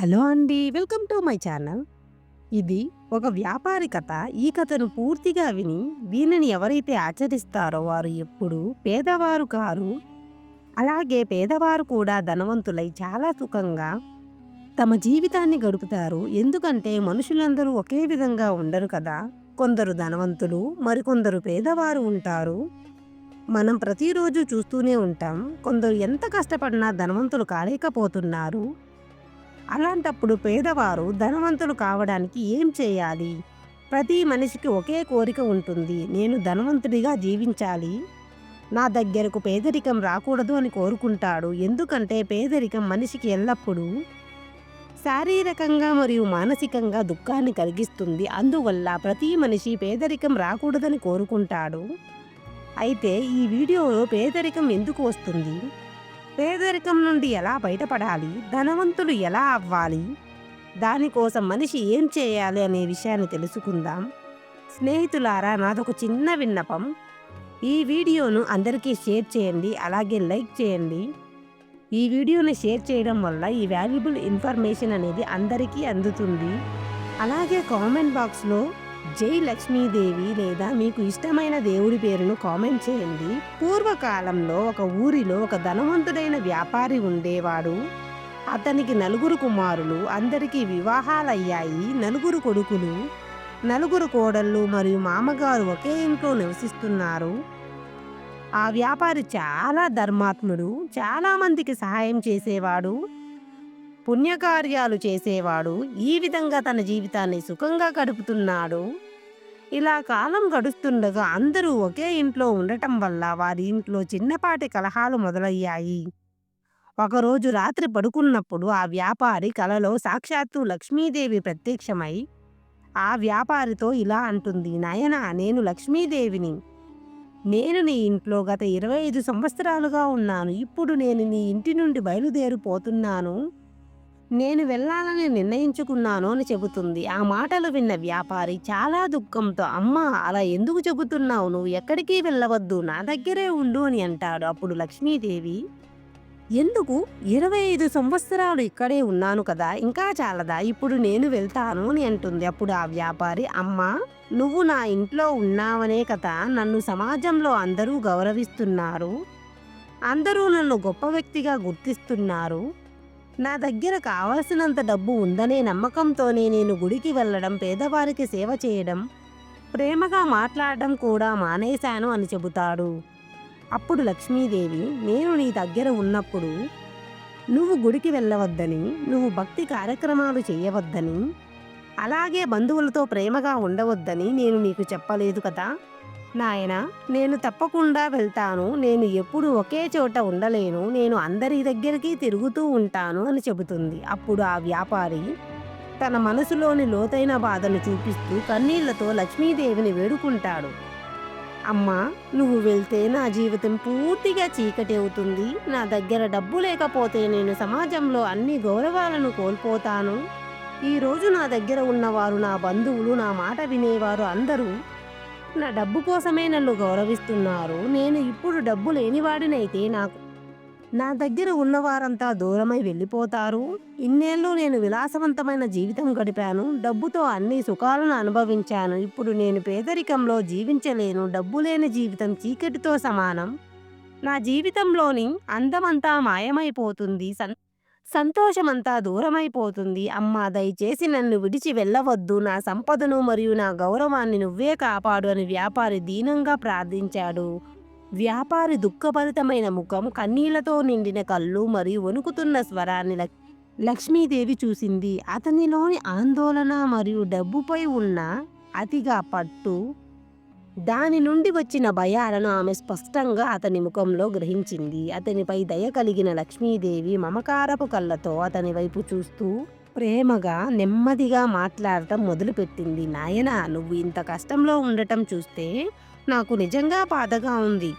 Hello అండి. Welcome to my channel. ఇది ఒక వ్యాపారి కథ. ఈ కథను పూర్తిగా విని దీనిని ఎవరైతే ఆచరిస్తారో వారు ఎప్పుడు పేదవారు కారు. అలాగే పేదవారు కూడా ధనవంతులై చాలా సుఖంగా తమ జీవితాన్ని గడుపుతారు. ఎందుకంటే మనుషులందరూ ఒకే విధంగా ఉండరు కదా. కొందరు ధనవంతులు మరికొందరు పేదవారు ఉంటారు. మనం ప్రతిరోజు చూస్తూనే ఉంటాం. కొందరు ఎంత కష్టపడినా ధనవంతులు కాలేకపోతున్నారు. అలాంటప్పుడు పేదవారు ధనవంతులు కావడానికి ఏం చేయాలి? ప్రతి మనిషికి ఒకే కోరిక ఉంటుంది. నేను ధనవంతుడిగా జీవించాలి. నా దగ్గరకు పేదరికం రాకూడదు అని కోరుకుంటాడు. ఎందుకంటే పేదరికం మనిషికి ఎల్లప్పుడూ శారీరకంగా మరియు మానసికంగా దుఃఖాన్ని కలిగిస్తుంది. అందువల్ల ప్రతి మనిషి పేదరికం రాకూడదని కోరుకుంటాడు. అయితే ఈ వీడియోలో పేదరికం ఎందుకు వస్తుంది? పేదరికం నుండి ఎలా బయటపడాలి? ధనవంతులు ఎలా అవ్వాలి? దానికోసం మనిషి ఏం చేయాలి అనే విషయాన్ని తెలుసుకుందాం. స్నేహితులారా నాదొక చిన్న విన్నపం. ఈ వీడియోను అందరికీ షేర్ చేయండి అలాగే లైక్ చేయండి. ఈ వీడియోని షేర్ చేయడం వల్ల ఈ వాల్యుబుల్ ఇన్ఫర్మేషన్ అనేది అందరికీ అందుతుంది. అలాగే కామెంట్ బాక్స్లో జై లక్ష్మీదేవి లేదా మీకు ఇష్టమైన దేవుడి పేరును కామెంట్ చేయండి. పూర్వకాలంలో ఒక ఊరిలో ఒక ధనవంతుడైన వ్యాపారి ఉండేవాడు. అతనికి నలుగురు కుమారులు అందరికీ వివాహాలయ్యాయి. నలుగురు కొడుకులు నలుగురు కోడళ్ళు మరియు మామగారు ఒకే ఇంట్లో నివసిస్తున్నారు. ఆ వ్యాపారి చాలా ధర్మాత్ముడు చాలామందికి సహాయం చేసేవాడు. పుణ్యకార్యాలు చేసేవాడు ఈ విధంగా తన జీవితాన్ని సుఖంగా గడుపుతున్నాడు. ఇలా కాలం గడుస్తుండగా అందరూ ఒకే ఇంట్లో ఉండటం వల్ల వారి ఇంట్లో చిన్నపాటి కలహాలు మొదలయ్యాయి. ఒకరోజు రాత్రి పడుకున్నప్పుడు ఆ వ్యాపారి కలలో సాక్షాత్తు లక్ష్మీదేవి ప్రత్యక్షమై ఆ వ్యాపారితో ఇలా అంటుంది నయన నేను లక్ష్మీదేవిని. నేను నీ ఇంట్లో గత ఇరవై ఐదు సంవత్సరాలుగా ఉన్నాను. ఇప్పుడు నేను నీ ఇంటి నుండి బయలుదేరిపోతున్నాను. నేను వెళ్ళాలని నిర్ణయించుకున్నాను అని చెబుతుంది. ఆ మాటలు విన్న వ్యాపారి చాలా దుఃఖంతో అమ్మ అలా ఎందుకు చెబుతున్నావు? నువ్వు ఎక్కడికి వెళ్ళవద్దు నా దగ్గరే ఉండు అని అంటాడు. అప్పుడు లక్ష్మీదేవి ఎందుకు? ఇరవై ఐదు సంవత్సరాలు ఇక్కడే ఉన్నాను కదా ఇంకా చాలదా? ఇప్పుడు నేను వెళ్తాను అని అంటుంది. అప్పుడు ఆ వ్యాపారి అమ్మ నువ్వు నా ఇంట్లో ఉన్నావనే కదా నన్ను సమాజంలో అందరూ గౌరవిస్తున్నారు అందరూ నన్ను గొప్ప వ్యక్తిగా గుర్తిస్తున్నారు నా దగ్గర కావలసినంత డబ్బు ఉందనే నమ్మకంతోనే నేను గుడికి వెళ్ళడం పేదవారికి సేవ చేయడం ప్రేమగా మాట్లాడడం కూడా మానేశాను అని చెబుతాడు. అప్పుడు లక్ష్మీదేవి నేను నీ దగ్గర ఉన్నప్పుడు నువ్వు గుడికి వెళ్ళవద్దని నువ్వు భక్తి కార్యక్రమాలు చేయవద్దని అలాగే బంధువులతో ప్రేమగా ఉండవద్దని నేను నీకు చెప్పలేదు కదా? నాయన నేను తప్పకుండా వెళ్తాను. నేను ఎప్పుడు ఒకే చోట ఉండలేను. నేను అందరి దగ్గరికి తిరుగుతూ ఉంటాను అని చెబుతుంది. అప్పుడు ఆ వ్యాపారి తన మనసులోని లోతైన బాధను చూపిస్తూ కన్నీళ్ళతో లక్ష్మీదేవిని వేడుకుంటాడు. అమ్మా నువ్వు వెళ్తే నా జీవితం పూర్తిగా చీకటి అవుతుంది. నా దగ్గర డబ్బు లేకపోతే నేను సమాజంలో అన్ని గౌరవాలను కోల్పోతాను. ఈరోజు నా దగ్గర ఉన్నవారు నా బంధువులు నా మాట వినేవారు అందరూ నా డబ్బు కోసమే నన్ను గౌరవిస్తున్నారు. నేను ఇప్పుడు డబ్బు లేనివాడినైతే నాకు నా దగ్గర ఉన్నవారంతా దూరమై వెళ్ళిపోతారు. ఇన్నేళ్ళు నేను విలాసవంతమైన జీవితం గడిపాను. డబ్బుతో అన్ని సుఖాలను అనుభవించాను. ఇప్పుడు నేను పేదరికంలో జీవించలేను. డబ్బు లేని జీవితం చీకటితో సమానం. నా జీవితంలోని అందమంతా మాయమైపోతుంది. సన్ సంతోషమంతా దూరమైపోతుంది. అమ్మా దయచేసి నన్ను విడిచి వెళ్ళవద్దు. నా సంపదను మరియు నా గౌరవాన్ని నువ్వే కాపాడు అని వ్యాపారి దీనంగా ప్రార్థించాడు. వ్యాపారి దుఃఖభరితమైన ముఖం కన్నీళ్ళతో నిండిన కళ్ళు మరియు వణుకుతున్న స్వరాన్ని లక్ష్మీదేవి చూసింది. అతనిలోని ఆందోళన మరియు డబ్బుపై ఉన్న అతిగా పట్టు దాని నుండి వచ్చిన భయాలను ఆమె స్పష్టంగా అతని ముఖంలో గ్రహించింది. అతనిపై దయ కలిగిన లక్ష్మీదేవి మమకారపు కళ్ళతో అతని వైపు చూస్తూ ప్రేమగా నెమ్మదిగా మాట్లాడటం మొదలుపెట్టింది. నాయన నువ్వు ఇంత కష్టంలో ఉండటం చూస్తే నాకు నిజంగా బాధగా ఉంది.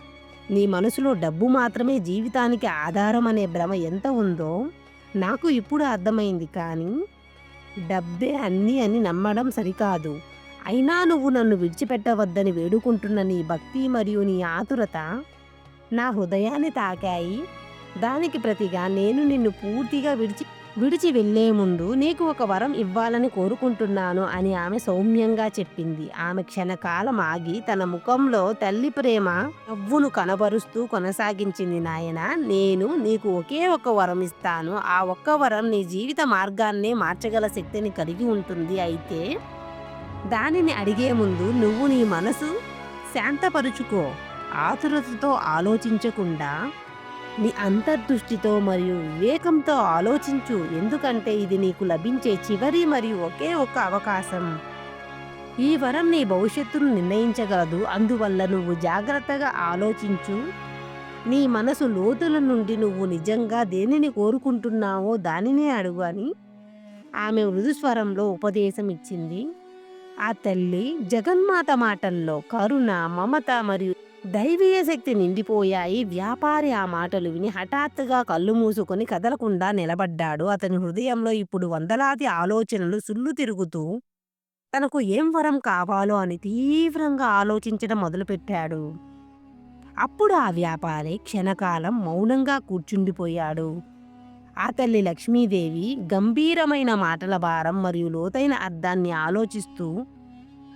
నీ మనసులో డబ్బు మాత్రమే జీవితానికి ఆధారం అనే భ్రమ ఎంత ఉందో నాకు ఇప్పుడు అర్థమైంది కానీ డబ్బే అన్నీ అని నమ్మడం సరికాదు. అయినా నువ్వు నన్ను విడిచిపెట్టవద్దని వేడుకుంటున్న నీ భక్తి మరియు నీ ఆతురత నా హృదయాన్ని తాకాయి. దానికి ప్రతిగా నేను నిన్ను పూర్తిగా విడిచి విడిచి వెళ్ళే ముందు నీకు ఒక వరం ఇవ్వాలని కోరుకుంటున్నాను అని ఆమె సౌమ్యంగా చెప్పింది. ఆమె క్షణకాలం ఆగి తన ముఖంలో తల్లి ప్రేమ నవ్వును కనబరుస్తూ కొనసాగించింది. నాయన నేను నీకు ఒకే ఒక వరం ఇస్తాను. ఆ ఒక్క వరం నీ జీవిత మార్గాన్నే మార్చగల శక్తిని కలిగి ఉంటుంది. అయితే దానిని అడిగే ముందు నువ్వు నీ మనసు శాంతపరుచుకో. ఆతురతతో ఆలోచించకుండా నీ అంతర్దృష్టితో మరియు వివేకంతో ఆలోచించు. ఎందుకంటే ఇది నీకు లభించే చివరి మరియు ఒకే ఒక అవకాశం. ఈ వరం నీ భవిష్యత్తును నిర్ణయించగలదు. అందువల్ల నువ్వు జాగ్రత్తగా ఆలోచించు. నీ మనసు లోతుల నుండి నువ్వు నిజంగా దేనిని కోరుకుంటున్నావో దానినే అడుగు అని ఆమె మృదుస్వరంలో ఉపదేశం ఇచ్చింది ఆ తల్లి జగన్మాత మాటల్లో కరుణ మమత మరియు దైవీయ శక్తి నిండిపోయాయి. వ్యాపారి ఆ మాటలు విని హఠాత్తుగా కళ్ళు మూసుకొని కదలకుండా నిలబడ్డాడు. అతని హృదయంలో ఇప్పుడు వందలాది ఆలోచనలు సుళ్ళు తిరుగుతూ తనకు ఏం వరం కావాలో అని తీవ్రంగా ఆలోచించడం మొదలుపెట్టాడు. అప్పుడు ఆ వ్యాపారి క్షణకాలం మౌనంగా కూర్చుండిపోయాడు. ఆ తల్లి లక్ష్మీదేవి గంభీరమైన మాటల భారం మరియు లోతైన అర్థాన్ని ఆలోచిస్తూ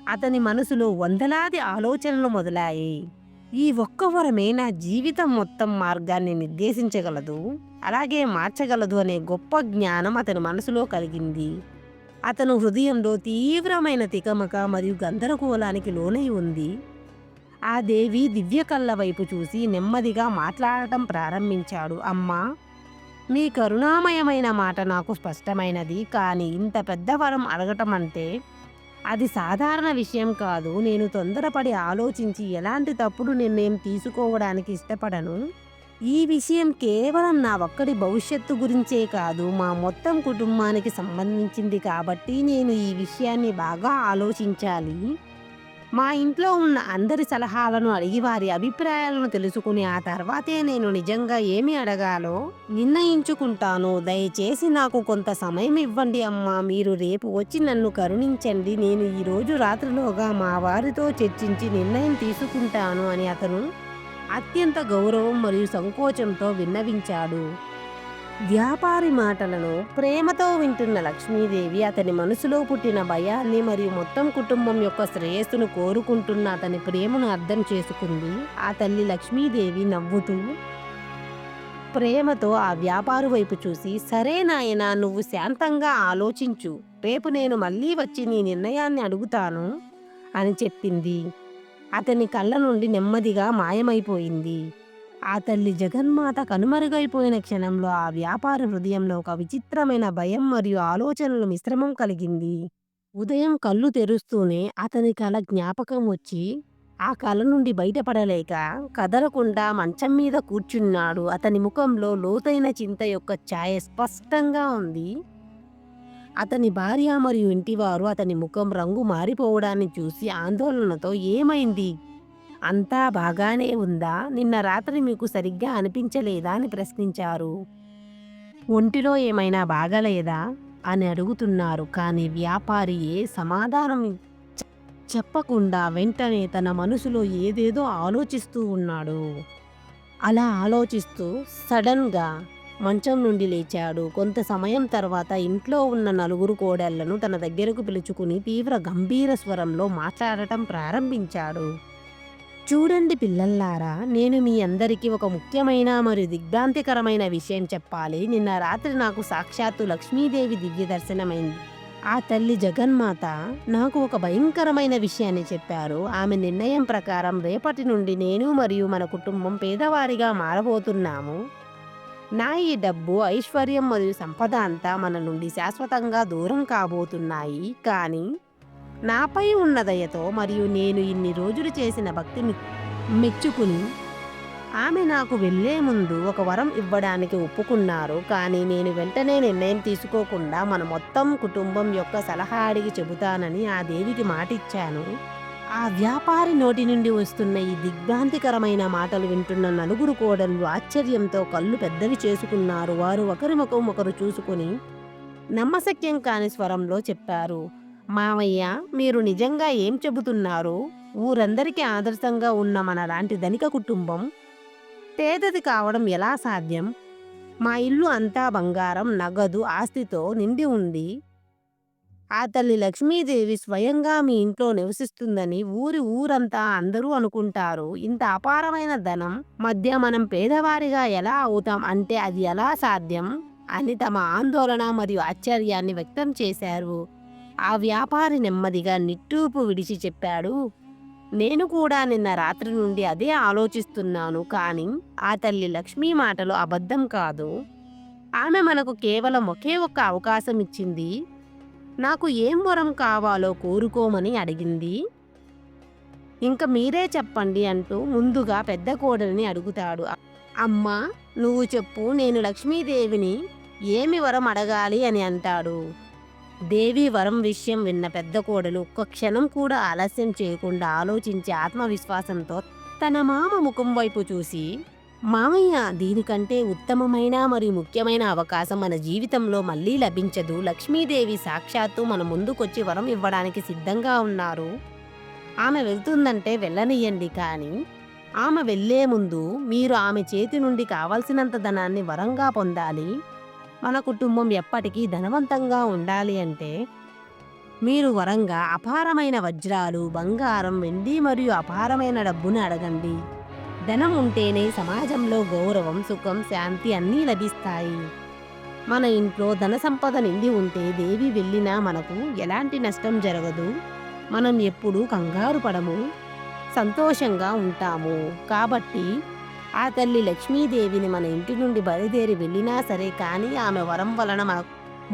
అతని మనసులో వందలాది ఆలోచనలు మొదలాయి. ఈ ఒక్క వరమే నా జీవితం మొత్తం మార్గాన్ని నిర్దేశించగలదు అలాగే మార్చగలదు అనే గొప్ప జ్ఞానం అతని మనసులో కలిగింది. అతను హృదయంలో తీవ్రమైన తికమక మరియు గందరగోళానికి లోనై ఉంది. ఆ దేవి దివ్య కళ్ళ వైపు చూసి నెమ్మదిగా మాట్లాడటం ప్రారంభించాడు. అమ్మా మీ కరుణామయమైన మాట నాకు స్పష్టమైనది కానీ ఇంత పెద్ద వరం అడగటం అంటే అది సాధారణ విషయం కాదు. నేను తొందరపడి ఆలోచించి ఎలాంటి తప్పుడు నిర్ణయం తీసుకోవడానికి ఇష్టపడను. ఈ విషయం కేవలం నా ఒక్కడి భవిష్యత్తు గురించే కాదు మా మొత్తం కుటుంబానికి సంబంధించింది కాబట్టి నేను ఈ విషయాన్ని బాగా ఆలోచించాలి. మా ఇంట్లో ఉన్న అందరి సలహాలను అడిగి వారి అభిప్రాయాలను తెలుసుకుని ఆ తర్వాతే నేను నిజంగా ఏమి అడగాలో నిర్ణయించుకుంటాను. దయచేసి నాకు కొంత సమయం ఇవ్వండి అమ్మా. మీరు రేపు వచ్చి నన్ను కరుణించండి. నేను ఈరోజు రాత్రిలోగా మా వారితో చర్చించి నిర్ణయం తీసుకుంటాను అని అతను అత్యంత గౌరవం మరియు సంకోచంతో విన్నవించాడు. వ్యాపారి మాటలను ప్రేమతో వింటున్న లక్ష్మీదేవి అతని మనసులో పుట్టిన భయాన్ని మరియు మొత్తం కుటుంబం యొక్క శ్రేయస్సును కోరుకుంటున్న అతని ప్రేమను అర్థం చేసుకుంది. ఆ తల్లి లక్ష్మీదేవి నవ్వుతూ ప్రేమతో ఆ వ్యాపారు వైపు చూసి సరే నాయనా నువ్వు శాంతంగా ఆలోచించు. రేపు నేను మళ్ళీ వచ్చి నీ నిర్ణయాన్ని అడుగుతాను అని చెప్పింది. అతని కళ్ళ నుండి నెమ్మదిగా మాయమైపోయింది. ఆ తల్లి జగన్మాత కనుమరుగైపోయిన క్షణంలో ఆ వ్యాపార హృదయంలో ఒక విచిత్రమైన భయం మరియు ఆలోచనల మిశ్రమం కలిగింది. ఉదయం కళ్ళు తెరుస్తూనే అతని కల జ్ఞాపకం వచ్చి ఆ కళ నుండి బయటపడలేక కదలకుండా మంచం మీద కూర్చున్నాడు. అతని ముఖంలో లోతైన చింత యొక్క ఛాయ స్పష్టంగా ఉంది. అతని భార్య మరియు ఇంటివారు అతని ముఖం రంగు మారిపోవడాన్ని చూసి ఆందోళనతో ఏమైంది? అంతా బాగానే ఉందా? నిన్న రాత్రి మీకు సరిగ్గా అనిపించలేదా? అని ప్రశ్నించారు. ఒంటిలో ఏమైనా బాగలేదా? అని అడుగుతున్నారు. కానీ వ్యాపారి ఏ సమాధానం చెప్పకుండా వెంటనే తన మనసులో ఏదేదో ఆలోచిస్తూ ఉన్నాడు. అలా ఆలోచిస్తూ సడన్గా మంచం నుండి లేచాడు. కొంత సమయం తర్వాత ఇంట్లో ఉన్న నలుగురు కోడళ్ళను తన దగ్గరకు పిలుచుకుని తీవ్ర గంభీర స్వరంలో మాట్లాడటం ప్రారంభించాడు. చూడండి పిల్లల్లారా నేను మీ అందరికీ ఒక ముఖ్యమైన మరియు దిగ్భ్రాంతికరమైన విషయం చెప్పాలి. నిన్న రాత్రి నాకు సాక్షాత్తు లక్ష్మీదేవి దివ్య దర్శనమైంది. ఆ తల్లి జగన్మాత నాకు ఒక భయంకరమైన విషయాన్ని చెప్పారు. ఆమె నిర్ణయం ప్రకారం రేపటి నుండి నేను మరియు మన కుటుంబం పేదవారిగా మారబోతున్నాము. నా ఈ డబ్బు ఐశ్వర్యం మరియు సంపద అంతా మన నుండి శాశ్వతంగా దూరం కాబోతున్నాయి. కానీ నాపై ఉన్న దయతో మరియు నేను ఇన్ని రోజులు చేసిన భక్తిని మెచ్చుకుని ఆమె నాకు వెళ్ళే ముందు ఒక వరం ఇవ్వడానికి ఒప్పుకున్నారు. కానీ నేను వెంటనే నిర్ణయం తీసుకోకుండా మన మొత్తం కుటుంబం యొక్క సలహా అడిగి చెబుతానని ఆ దేవికి మాటిచ్చాను. ఆ వ్యాపారి నోటి నుండి వస్తున్న ఈ దిగ్భ్రాంతికరమైన మాటలు వింటున్న నలుగురు కోడళ్ళు ఆశ్చర్యంతో కళ్ళు పెద్దవి చేసుకున్నారు. వారు ఒకరి ముఖం ఒకరు చూసుకుని నమ్మశక్యం కాని స్వరంలో చెప్పారు. మావయ్య మీరు నిజంగా ఏం చెబుతున్నారు? ఊరందరికీ ఆదర్శంగా ఉన్న మన లాంటి ధనిక కుటుంబం పేదది కావడం ఎలా సాధ్యం? మా ఇల్లు అంతా బంగారం నగదు ఆస్తితో నిండి ఉంది. ఆ తల్లి లక్ష్మీదేవి స్వయంగా మీ ఇంట్లో నివసిస్తుందని ఊరి ఊరంతా అందరూ అనుకుంటారు. ఇంత అపారమైన ధనం మధ్య మనం పేదవారిగా ఎలా అవుతాం అంటే అది ఎలా సాధ్యం? అని తమ ఆందోళన మరియు ఆశ్చర్యాన్ని వ్యక్తం చేశారు. ఆ వ్యాపారి నెమ్మదిగా నిట్టూపు విడిచి చెప్పాడు. నేను కూడా నిన్న రాత్రి నుండి అదే ఆలోచిస్తున్నాను కానీ ఆ తల్లి లక్ష్మీ మాటలు అబద్ధం కాదు. ఆమె మనకు కేవలం ఒకే ఒక్క అవకాశం ఇచ్చింది. నాకు ఏం వరం కావాలో కోరుకోమని అడిగింది. ఇంక మీరే చెప్పండి అంటూ ముందుగా పెద్ద కోడలిని అడుగుతాడు. అమ్మా నువ్వు చెప్పు నేను లక్ష్మీదేవిని ఏమి వరం అడగాలి అని అంటాడు. దేవి వరం విషయం విన్న పెద్ద కోడలు ఒక్క క్షణం కూడా ఆలస్యం చేయకుండా ఆలోచించి ఆత్మవిశ్వాసంతో తన మామ ముఖం వైపు చూసి మామయ్య దీనికంటే ఉత్తమమైన మరియు ముఖ్యమైన అవకాశం మన జీవితంలో మళ్ళీ లభించదు. లక్ష్మీదేవి సాక్షాత్తు మన ముందుకొచ్చి వరం ఇవ్వడానికి సిద్ధంగా ఉన్నారు. ఆమె వెళ్తుందంటే వెళ్ళనియండి కానీ ఆమె వెళ్ళే ముందు మీరు ఆమె చేతి నుండి కావలసినంత ధనాన్ని వరంగా పొందాలి. మన కుటుంబం ఎప్పటికీ ధనవంతంగా ఉండాలి అంటే మీరు వరంగా అపారమైన వజ్రాలు బంగారం వెండి మరియు అపారమైన డబ్బును అడగండి. ధనం ఉంటేనే సమాజంలో గౌరవం సుఖం శాంతి అన్నీ లభిస్తాయి. మన ఇంట్లో ధన సంపద నిండి ఉంటే దేవి వెళ్ళినా మనకు ఎలాంటి నష్టం జరగదు. మనం ఎప్పుడూ కంగారు పడము సంతోషంగా ఉంటాము. కాబట్టి ఆ తల్లి లక్ష్మీదేవిని మన ఇంటి నుండి బయలుదేరి వెళ్ళినా సరే కానీ ఆమె వరం వలన మన-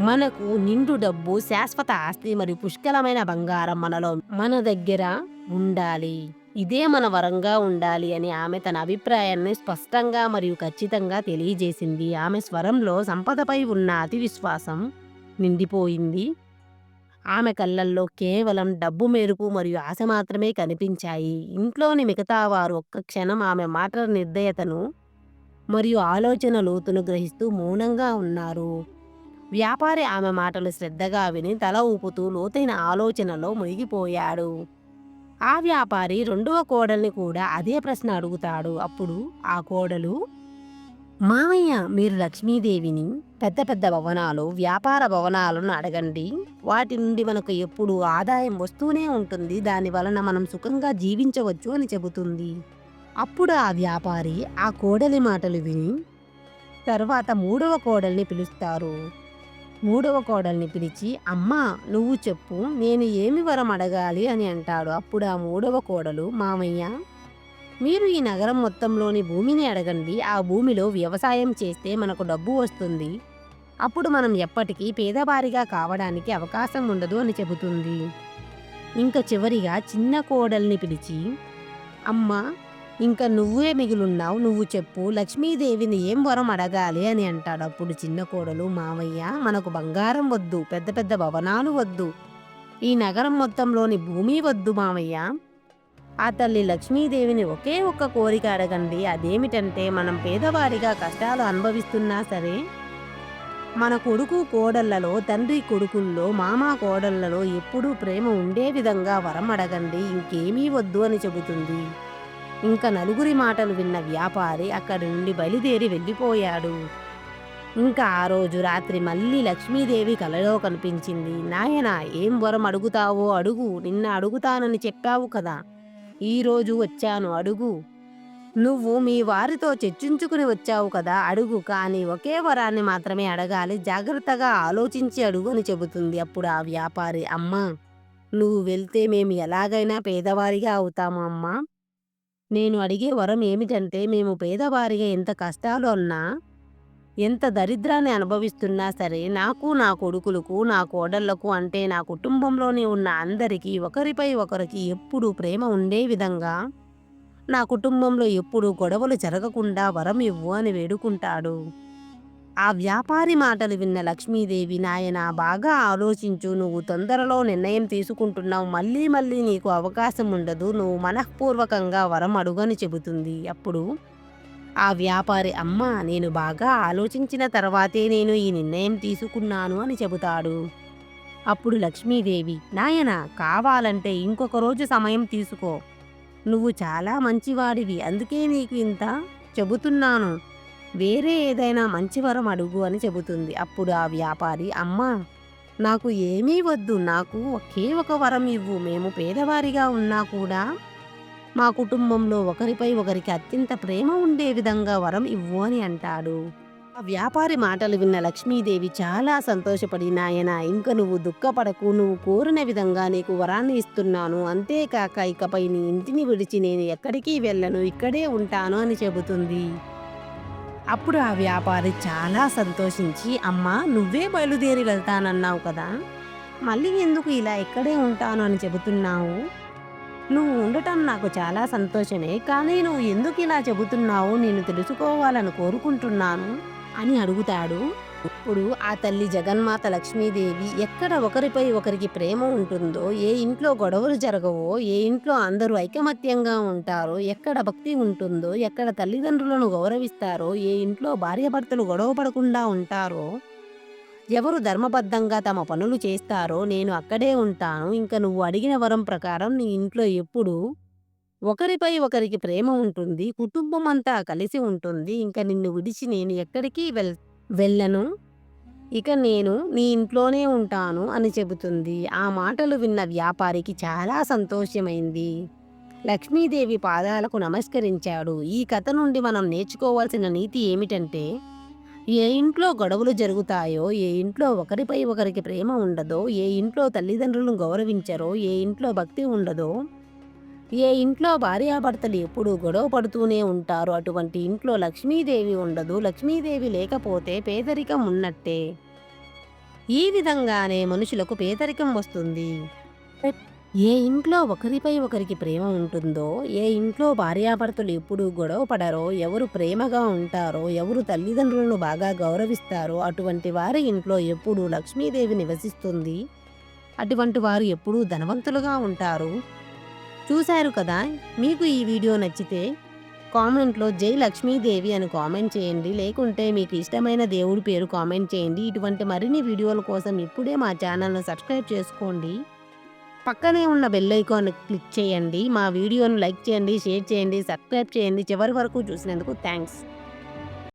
మనకు నిండు డబ్బు శాశ్వత ఆస్తి మరియు పుష్కలమైన బంగారం మనలో మన దగ్గర ఉండాలి. ఇదే మన వరంగా ఉండాలి అని ఆమె తన అభిప్రాయాన్ని స్పష్టంగా మరియు ఖచ్చితంగా తెలియజేసింది. ఆమె స్వరంలో సంపదపై ఉన్న అతి విశ్వాసం నిండిపోయింది. ఆమె కళ్ళల్లో కేవలం డబ్బు మెరుపు మరియు ఆశ మాత్రమే కనిపించాయి. ఇంట్లోని మిగతా వారు ఒక్క క్షణం ఆమె మాటల నిర్దయతను మరియు ఆలోచన లోతును గ్రహిస్తూ మౌనంగా ఉన్నారు. వ్యాపారి ఆమె మాటలు శ్రద్ధగా విని తల ఊపుతూ లోతైన ఆలోచనలో మునిగిపోయాడు. ఆ వ్యాపారి రెండవ కోడల్ని కూడా అదే ప్రశ్న అడుగుతాడు. అప్పుడు ఆ కోడలు మామయ్య మీరు లక్ష్మీదేవిని పెద్ద పెద్ద భవనాలు వ్యాపార భవనాలను అడగండి. వాటి నుండి మనకు ఎప్పుడు ఆదాయం వస్తూనే ఉంటుంది. దాని వలన మనం సుఖంగా జీవించవచ్చు అని చెబుతుంది. అప్పుడు ఆ వ్యాపారి ఆ కోడలి మాటలు విని తర్వాత మూడవ కోడల్ని పిలుస్తారు. మూడవ కోడల్ని పిలిచి అమ్మా నువ్వు చెప్పు నేను ఏమి వరం అడగాలి? అని అంటాడు. అప్పుడు ఆ మూడవ కోడలు మామయ్య మీరు ఈ నగరం మొత్తంలోని భూమిని అడగండి. ఆ భూమిలో వ్యవసాయం చేస్తే మనకు డబ్బు వస్తుంది. అప్పుడు మనం ఎప్పటికీ పేదవారిగా కావడానికి అవకాశం ఉండదు అని చెబుతుంది. ఇంకా చివరిగా చిన్న కోడల్ని పిలిచి అమ్మ ఇంకా నువ్వే మిగులున్నావు. నువ్వు చెప్పు లక్ష్మీదేవిని ఏం వరం అడగాలి? అని అంటాడు. అప్పుడు చిన్న కోడలు మావయ్య మనకు బంగారం వద్దు పెద్ద పెద్ద భవనాలు వద్దు. ఈ నగరం మొత్తంలోని భూమి వద్దు మావయ్య. ఆ తల్లి లక్ష్మీదేవిని ఒకే ఒక్క కోరిక అడగండి. అదేమిటంటే మనం పేదవారిగా కష్టాలు అనుభవిస్తున్నా సరే మన కొడుకు కోడళ్ళలో తండ్రి కొడుకుల్లో మామ కోడళ్ళలో ఎప్పుడూ ప్రేమ ఉండే విధంగా వరం అడగండి. ఇంకేమీ వద్దు అని చెబుతుంది. ఇంకా నలుగురి మాటలు విన్న వ్యాపారి అక్కడి నుండి బయలుదేరి వెళ్ళిపోయాడు. ఇంకా ఆ రోజు రాత్రి మళ్ళీ లక్ష్మీదేవి కలలో కనిపించింది. నాయనా ఏం వరం అడుగుతావో అడుగు. నిన్న అడుగుతానని చెప్పావు కదా. ఈరోజు వచ్చాను అడుగు. నువ్వు మీ వారితో చర్చించుకుని వచ్చావు కదా అడుగు. కానీ ఒకే వరాన్ని మాత్రమే అడగాలి. జాగ్రత్తగా ఆలోచించి అడుగు అని చెబుతుంది అప్పుడు ఆ వ్యాపారి. అమ్మా నువ్వు వెళ్తే మేము ఎలాగైనా పేదవారిగా అవుతాము అమ్మా. నేను అడిగే వరం ఏమిటంటే మేము పేదవారిగా ఎంత కష్టాలు అన్నా ఎంత దరిద్రాన్ని అనుభవిస్తున్నా సరే నాకు నా కొడుకులకు నా కోడళ్ళకు అంటే నా కుటుంబంలోని ఉన్న అందరికీ ఒకరిపై ఒకరికి ఎప్పుడూ ప్రేమ ఉండే విధంగా నా కుటుంబంలో ఎప్పుడూ గొడవలు జరగకుండా వరం ఇవ్వు అని వేడుకుంటాడు. ఆ వ్యాపారి మాటలు విన్న లక్ష్మీదేవి నాయన బాగా ఆలోచించు. నువ్వు తొందరలో నిర్ణయం తీసుకుంటున్నావు. మళ్ళీ మళ్ళీ నీకు అవకాశం ఉండదు. నువ్వు మనఃపూర్వకంగా వరం అడుగని చెబుతుంది. అప్పుడు ఆ వ్యాపారి అమ్మ నేను బాగా ఆలోచించిన తర్వాతే నేను ఈ నిర్ణయం తీసుకున్నాను అని చెబుతాడు. అప్పుడు లక్ష్మీదేవి నాయన కావాలంటే ఇంకొక రోజు సమయం తీసుకో. నువ్వు చాలా మంచివాడివి అందుకే నీకు ఇంత చెబుతున్నాను. వేరే ఏదైనా మంచి వరం అడుగు అని చెబుతుంది. అప్పుడు ఆ వ్యాపారి అమ్మా నాకు ఏమీ వద్దు నాకు ఒకే ఒక వరం ఇవ్వు. మేము పేదవారిగా ఉన్నా కూడా మా కుటుంబంలో ఒకరిపై ఒకరికి అత్యంత ప్రేమ ఉండే విధంగా వరం ఇవ్వు అని అంటాడు. ఆ వ్యాపారి మాటలు విన్న లక్ష్మీదేవి చాలా సంతోషపడి నాయన ఇంక నువ్వు దుఃఖపడకు నువ్వు కోరిన విధంగా నీకు వరాన్ని ఇస్తున్నాను. అంతేకాక ఇకపై నీ ఇంటిని విడిచి నేను ఎక్కడికి వెళ్ళను ఇక్కడే ఉంటాను అని చెబుతుంది. అప్పుడు ఆ వ్యాపారి చాలా సంతోషించి అమ్మా నువ్వే బయలుదేరి వెళ్తానన్నావు కదా మళ్ళీ ఎందుకు ఇలా ఇక్కడే ఉంటాను అని చెబుతున్నావు. నువ్వు ఉండటం నాకు చాలా సంతోషమే కానీ నువ్వు ఎందుకు ఇలా చెబుతున్నావు? నేను తెలుసుకోవాలని కోరుకుంటున్నాను. అని అడుగుతాడు. ఇప్పుడు ఆ తల్లి జగన్మాత లక్ష్మీదేవి ఎక్కడ ఒకరిపై ఒకరికి ప్రేమ ఉంటుందో ఏ ఇంట్లో గొడవలు జరగవో ఏ ఇంట్లో అందరూ ఐకమత్యంగా ఉంటారో ఎక్కడ భక్తి ఉంటుందో ఎక్కడ తల్లిదండ్రులను గౌరవిస్తారో ఏ ఇంట్లో భార్యాభర్తలు గొడవ పడకుండా ఉంటారో ఎవరు ధర్మబద్ధంగా తమ పనులు చేస్తారో నేను అక్కడే ఉంటాను. ఇంకా నువ్వు అడిగిన వరం ప్రకారం నీ ఇంట్లో ఎప్పుడు ఒకరిపై ఒకరికి ప్రేమ ఉంటుంది కుటుంబం అంతా కలిసి ఉంటుంది. ఇంకా నిన్ను విడిచి నేను ఎక్కడికి వెళ్ వెళ్ళను. ఇక నేను నీ ఇంట్లోనే ఉంటాను అని చెబుతుంది. ఆ మాటలు విన్న వ్యాపారికి చాలా సంతోషమైంది. లక్ష్మీదేవి పాదాలకు నమస్కరించాడు. ఈ కథ నుండి మనం నేర్చుకోవాల్సిన నీతి ఏమిటంటే ఏ ఇంట్లో గొడవలు జరుగుతాయో ఏ ఇంట్లో ఒకరిపై ఒకరికి ప్రేమ ఉండదో ఏ ఇంట్లో తల్లిదండ్రులను గౌరవించరో ఏ ఇంట్లో భక్తి ఉండదో ఏ ఇంట్లో భార్యాభర్తలు ఎప్పుడూ గొడవ పడుతూనే ఉంటారో అటువంటి ఇంట్లో లక్ష్మీదేవి ఉండదు లక్ష్మీదేవి లేకపోతే పేదరికం ఉన్నట్టే. ఈ విధంగానే మనుషులకు పేదరికం వస్తుంది. ఏ ఇంట్లో ఒకరిపై ఒకరికి ప్రేమ ఉంటుందో ఏ ఇంట్లో భార్యాభర్తలు ఎప్పుడు గొడవ పడరో ఎవరు ప్రేమగా ఉంటారో ఎవరు తల్లిదండ్రులను బాగా గౌరవిస్తారో అటువంటి వారి ఇంట్లో ఎప్పుడు లక్ష్మీదేవి నివసిస్తుంది? అటువంటి వారు ఎప్పుడూ ధనవంతులుగా ఉంటారు? చూశారు కదా మీకు ఈ వీడియో నచ్చితే కామెంట్లో జై లక్ష్మీదేవి అని కామెంట్ చేయండి. లేకుంటే మీకు ఇష్టమైన దేవుడి పేరు కామెంట్ చేయండి. ఇటువంటి మరిన్ని వీడియోల కోసం ఇప్పుడే మా ఛానల్ను సబ్స్క్రైబ్ చేసుకోండి. పక్కనే ఉన్న బెల్ ఐకాన్ క్లిక్ చేయండి. మా వీడియోను లైక్ చేయండి షేర్ చేయండి సబ్స్క్రైబ్ చేయండి. చివరి వరకు చూసినందుకు థ్యాంక్స్